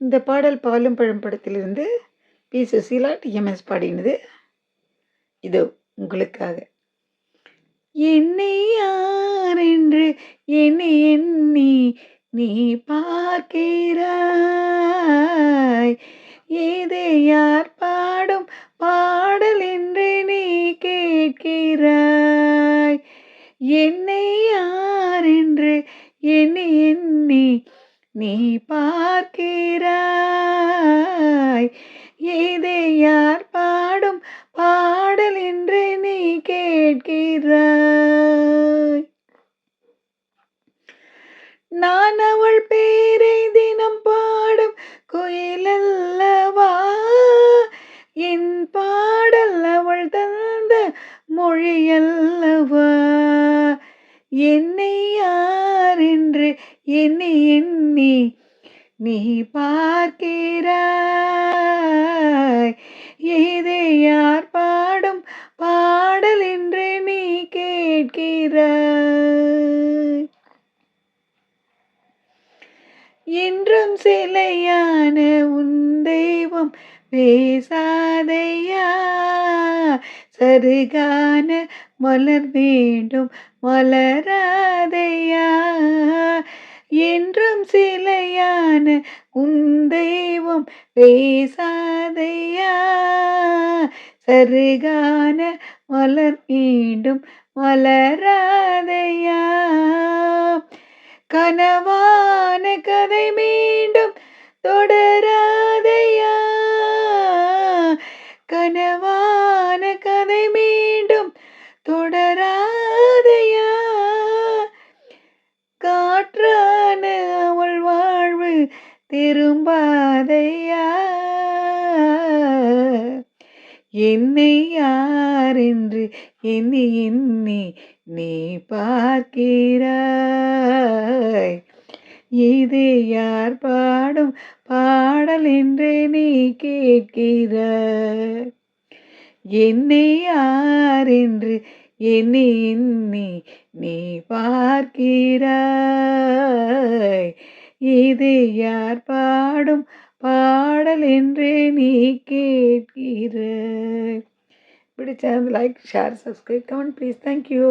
இந்த பாடல் பாலும் பழம் படத்திலிருந்து பி. சுசீலா டிஎம்எஸ் பாடினது இதோ உங்களுக்காக. என்னை யார் என்று என்னை எண்ணி நீ பார்க்கிறாய். ஏதே யார் பாடும் பாடல் என்று நீ கேட்கிறாய். என்னை யார் என்று என்னை எண்ணி நீ பா பார்க்கிறாய் ஏதே யார் பாடும் பாடல் என்று நீ கேட்கிறாய். நான் அவள் பேரை தினம் பாடும் குயிலல்லவா. என் பாடல் அவள் தந்த மொழியல்லவா. என்னை யார் என்று என்னை எண்ணி நீ பார்க்கிறாய். ஏதே யார் பாடும் பாடல் என்று நீ கேட்கிறாய். என்றும் சிலையான உன் தெய்வம் பேசாதையா? சருகான மலர் வேண்டும் மலரா? சிலையான உன் தெய்வம் பேசாதையா. சருகான மலர் மீண்டும் மலராதையா. கனவான கதை மீண்டும் தொடரா. திரும்பாதையா என்னை யாரென்று என்னை என்னை நீ பார்க்கிறாய். இது யார் பாடும் பாடல் என்றே நீ கேட்கிறாய். என்னை யாரென்று என்னை என்னை நீ பார்க்கிறாய். இது யார் பாடும்? பாடல் என்றே நீ கேட்கிறாய் பிடிச்ச like share subscribe comment please thank you